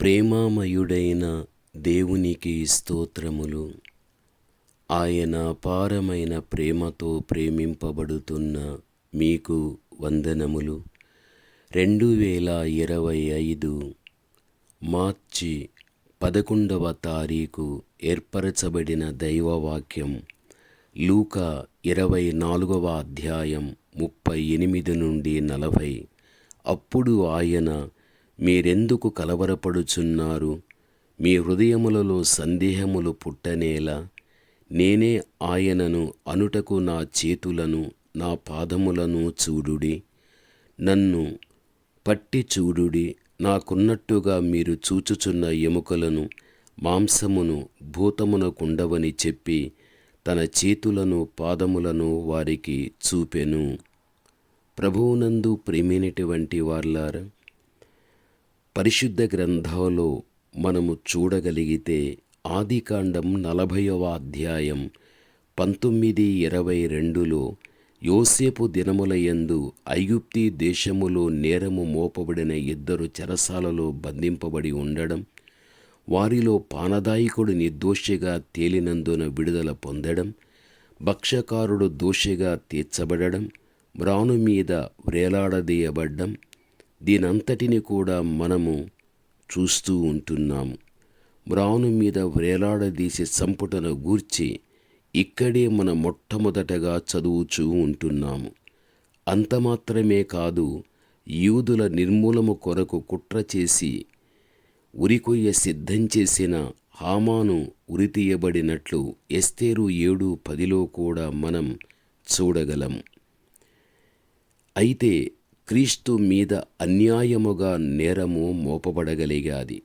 ప్రేమామయుడైన దేవునికి స్తోత్రములు. ఆయన అపారమైన ప్రేమతో ప్రేమింపబడుతున్న మీకు వందనములు. రెండు వేల ఇరవై ఐదు మార్చి పదకొండవ తారీఖు ఏర్పరచబడిన దైవవాక్యం లూక ఇరవై నాలుగవ అధ్యాయం ముప్పై ఎనిమిది నుండి నలభై. అప్పుడు ఆయన మీరెందుకు కలవరపడుచున్నారు? మీ హృదయములలో సందేహములు పుట్టనేలా నేనే ఆయనను అనుటకు నా చేతులను నా పాదములను చూడుడి. నన్ను పట్టి చూడుడి. నాకున్నట్టుగా మీరు చూచుచున్న ఎముకలను మాంసమును భూతమునకుండవని చెప్పి తన చేతులను పాదములను వారికి చూపెను. ప్రభువునందు ప్రేమైనటువంటి వార్లారా పరిశుద్ధ గ్రంథంలో మనము చూడగలిగితే ఆదికాండం నలభైవ అధ్యాయం పంతొమ్మిది ఇరవై రెండులో యోసేపు దినములయందు ఐగుప్తి దేశములో నేరము మోపబడిన ఇద్దరు చెరసాలలో బంధింపబడి ఉండడం వారిలో పానదాయకుడు నిర్దోషిగా తేలినందున విడుదల పొందడం భక్షకారుడు దోషిగా తీర్చబడడం మ్రాను మీద వ్రేలాడదీయబడ్డం దీనంతటిని కూడా మనము చూస్తూ ఉంటున్నాము మ్రాను మీద వేలాడదీసే సంపుటను గూర్చి ఇక్కడే మన మొట్టమొదటగా చదువుచూ ఉంటున్నాము అంత మాత్రమే కాదు యూదుల నిర్మూలము కొరకు కుట్ర చేసి ఉరికొయ్య సిద్ధం చేసిన హామాను ఉరితీయబడినట్లు ఎస్తేరు ఏడు పదిలో కూడా మనం చూడగలం. అయితే క్రీస్తు మీద అన్యాయముగా నేరము మోపబడగలిగాది.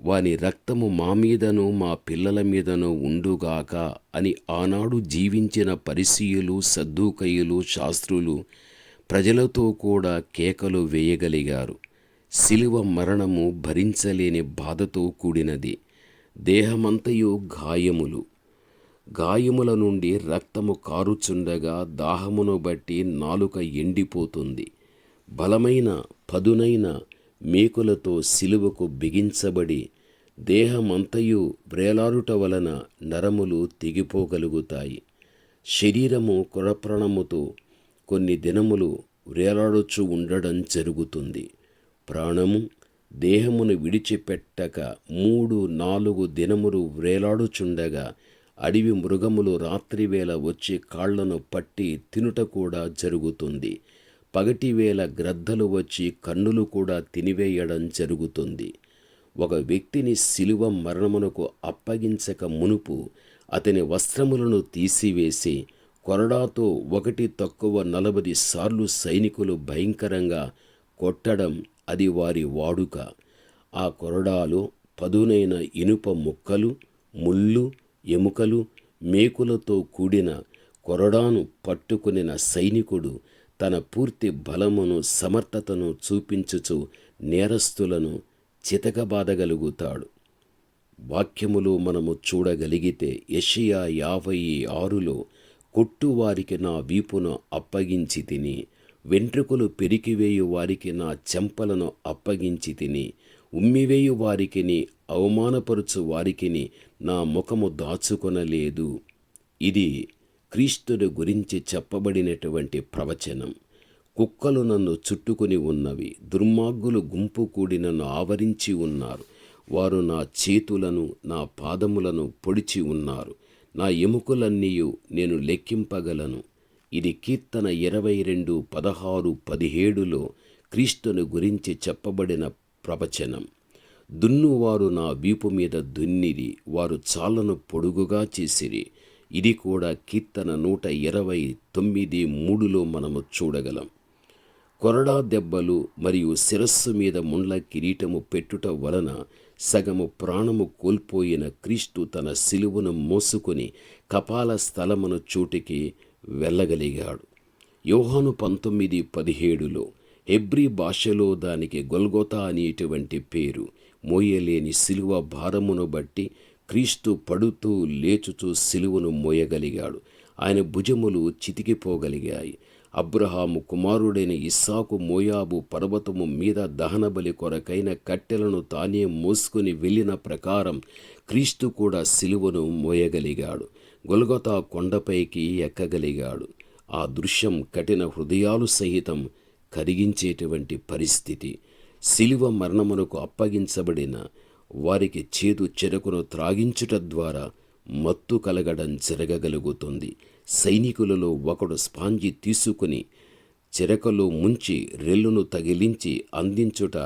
వాని రక్తము మా మీదను మా పిల్లల మీదను ఉండుగాక అని ఆనాడు జీవించిన పరిసీయులు సద్దుకయులు శాస్త్రులు ప్రజలతో కూడా కేకలు వేయగలిగారు. శిలువ మరణము భరించలేని బాధతో కూడినది. దేహమంతయు గాయములు. గాయముల నుండి రక్తము కారుచుండగా దాహమును బట్టి నాలుక ఎండిపోతుంది. బలమైన పదునైన మేకులతో సిలువకు బిగించబడి దేహమంతయు వ్రేలారుట వలన నరములు తెగిపోగలుగుతాయి. శరీరము కొరప్రాణముతో కొన్ని దినములు వ్రేలాడుచు ఉండడం జరుగుతుంది. ప్రాణము దేహమును విడిచిపెట్టక మూడు నాలుగు దినములు వ్రేలాడుచుండగా అడవి మృగములు రాత్రివేళ వచ్చి కాళ్ళను పట్టి తినుట కూడా జరుగుతుంది. పగటివేళ గ్రద్దలు వచ్చి కన్నులు కూడా తినివేయడం జరుగుతుంది. ఒక వ్యక్తిని శిలువ మరణమునకు అప్పగించక మునుపు అతని వస్త్రములను తీసివేసి కొరడాతో ఒకటి తక్కువ నలభై సార్లు సైనికులు భయంకరంగా కొట్టడం అది వారి వాడుక. ఆ కొరడాలో పదునైన ఇనుప ముక్కలు ముళ్ళు ఎముకలు మేకులతో కూడిన కొరడాను పట్టుకునిన సైనికుడు తన పూర్తి బలమును సమర్థతను చూపించుచు నేరస్తులను చితకబాదగలుగుతాడు వాక్యములు మనము చూడగలిగితే యషియా యాభై ఆరులో కొట్టువారికి నా వీపును అప్పగించి తిని వెంట్రుకలు పెరికివేయు వారికి నా చెంపలను అప్పగించి తిని ఉమ్మివేయు వారికిని అవమానపరుచు వారికిని నా ముఖము దాచుకొనలేదు. ఇది క్రీస్తుని గురించి చెప్పబడినటువంటి ప్రవచనం. కుక్కలు నన్ను చుట్టుకుని ఉన్నవి దుర్మార్గులు గుంపు కూడి నన్ను ఆవరించి ఉన్నారు. వారు నా చేతులను నా పాదములను పొడిచి ఉన్నారు. నా ఎముకలన్నీయు నేను లెక్కింపగలను. ఇది కీర్తన ఇరవై రెండు పదహారు పదిహేడులో క్రీస్తుని గురించి చెప్పబడిన ప్రవచనం. దున్నువారు నా వీపు మీద దున్నిరి వారు చాలను పొడుగుగా చేసిరి. ఇది కూడా కీర్తన నూట ఇరవై తొమ్మిది మూడులో మనము చూడగలం. కొరడా దెబ్బలు మరియు శిరస్సు మీద ముండ్ల కిరీటము పెట్టుట వలన సగము ప్రాణము కోల్పోయిన క్రీస్తు తన సిలువను మోసుకొని కపాల స్థలమును చోటికి వెళ్ళగలిగాడు. యోహాను పంతొమ్మిది పదిహేడులో హెబ్రీ భాషలో దానికి గొల్గొతా అనేటువంటి పేరు మోయలేని సిలువ భారమును బట్టి క్రీస్తు పడుతూ లేచుచూ సిలువను మోయగలిగాడు. ఆయన భుజములు చితికిపోగలిగాయి. అబ్రహాము కుమారుడైన ఇస్సాకు మోయాబు పర్వతము మీద దహనబలి కొరకైన కట్టెలను తానే మోసుకుని వెళ్ళిన ప్రకారం క్రీస్తు కూడా సిలువను మోయగలిగాడు. గొల్గొతా కొండపైకి ఎక్కగలిగాడు. ఆ దృశ్యం కఠిన హృదయాలు సహితం కరిగించేటువంటి పరిస్థితి. శిలువ మరణమునకు అప్పగించబడిన వారికి చేదు చెరకును త్రాగించుట ద్వారా మత్తు కలగడం జరగగలుగుతుంది. సైనికులలో ఒకడు స్పాంజి తీసుకుని చిరకలో ముంచి రెల్లును తగిలించి అందించుట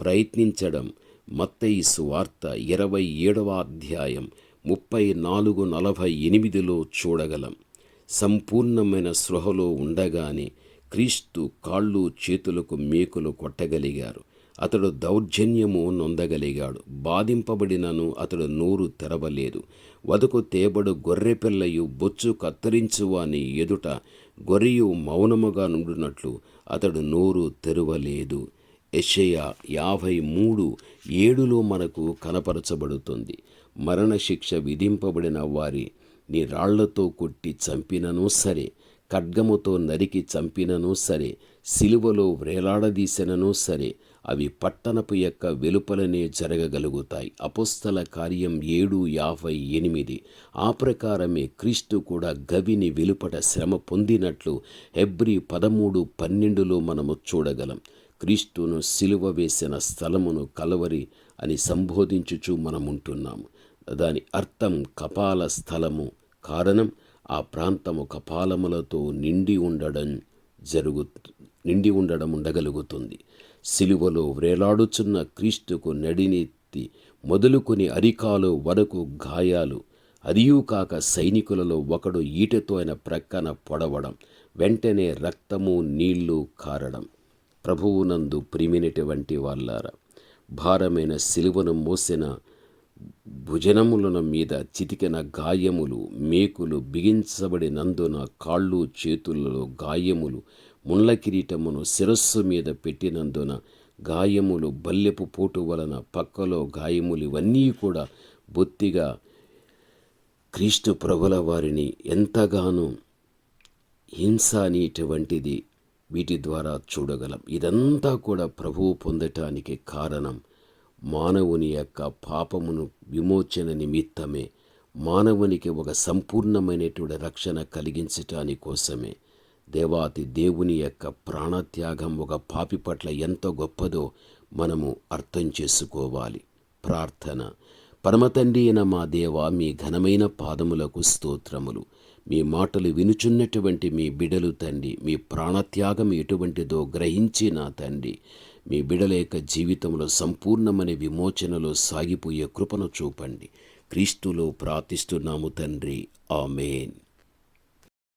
ప్రయత్నించడం. మత్తయి సువార్త ఇరవై ఏడవ అధ్యాయం ముప్పై నాలుగు నలభై ఎనిమిదిలో చూడగలం. సంపూర్ణమైన స్పృహలో ఉండగానే క్రీస్తు కాళ్ళు చేతులకు మేకులు కొట్టగలిగారు. అతడు దౌర్జన్యము నొందగలిగాడు. బాధింపబడినను అతడు నోరు తెరవలేదు. వదకు తేబడు గొర్రెపిల్లయు బొచ్చు కత్తిరించువాని ఎదుట గొర్రెయు మౌనముగా నుండునట్లు అతడు నోరు తెరవలేదు. ఎషయ యాభై మూడు ఏడులో మనకు కనపరచబడుతుంది. మరణశిక్ష విధింపబడిన వారి నీ రాళ్ళతో కొట్టి చంపినను సరే ఖడ్గముతో నరికి చంపినను సరే సిలువలో వ్రేలాడదీసినను సరే అవి పట్టణపు యొక్క వెలుపలనే జరగగలుగుతాయి. అపుస్తల కార్యం ఏడు యాభై ఎనిమిది. ఆ ప్రకారమే క్రీస్తు కూడా గవిని వెలుపట శ్రమ పొందినట్లు ఎబ్రి పదమూడు పన్నెండులో మనము చూడగలం. క్రీస్తును సిలువ వేసిన స్థలమును కలవరి అని సంబోధించుచు మనముంటున్నాము దాని అర్థం కపాల స్థలము కారణం ఆ ప్రాంతము కపాలములతో నిండి ఉండడం జరుగు నిండి ఉండడం ఉండగలుగుతుంది. సిలువలో వ్రేలాడుచున్న క్రీస్తుకు నడినెత్తి మొదలుకొని అరికాలు వరకు గాయాలు అదియూ కాక సైనికులలో ఒకడు ఈటతో ఆయన ప్రక్కన పొడవడం వెంటనే రక్తము నీళ్ళు కారడం. ప్రభువునందు ప్రిమినటువంటి వాళ్ళారా భారమైన సిలువను మోసిన భుజనములను మీద చితికిన గాయములు మేకులు బిగించబడినందున కాళ్ళు చేతులలో గాయములు ముండ్ల కిరీటమును శిరస్సు మీద పెట్టినందున గాయములు బల్లెపు పోటు వలన పక్కలో గాయములు ఇవన్నీ కూడా బొత్తిగా క్రీస్తు ప్రభుల వారిని ఎంతగానో హింస అనేటువంటిది వీటి ద్వారా చూడగలం. ఇదంతా కూడా ప్రభువు పొందటానికి కారణం. మానవుని యొక్క పాపమును విమోచన నిమిత్తమే మానవునికి ఒక సంపూర్ణమైనటువంటి రక్షణ కలిగించటాని కోసమే. దేవాతి దేవుని యొక్క ప్రాణత్యాగం ఒక పాపి పట్ల ఎంత గొప్పదో మనము అర్థం చేసుకోవాలి. ప్రార్థన. పరమతండ్రి అయిన మా దేవ మీ ఘనమైన పాదములకు స్తోత్రములు. మీ మాటలు వినుచున్నటువంటి మీ బిడలు తండ్రి మీ ప్రాణత్యాగం ఎటువంటిదో గ్రహించిన తండ్రి. మీ బిడల యొక్క జీవితంలో సంపూర్ణమైన విమోచనలో సాగిపోయే కృపను చూపండి. క్రీస్తులో ప్రార్థిస్తున్నాము తండ్రి. ఆమెన్.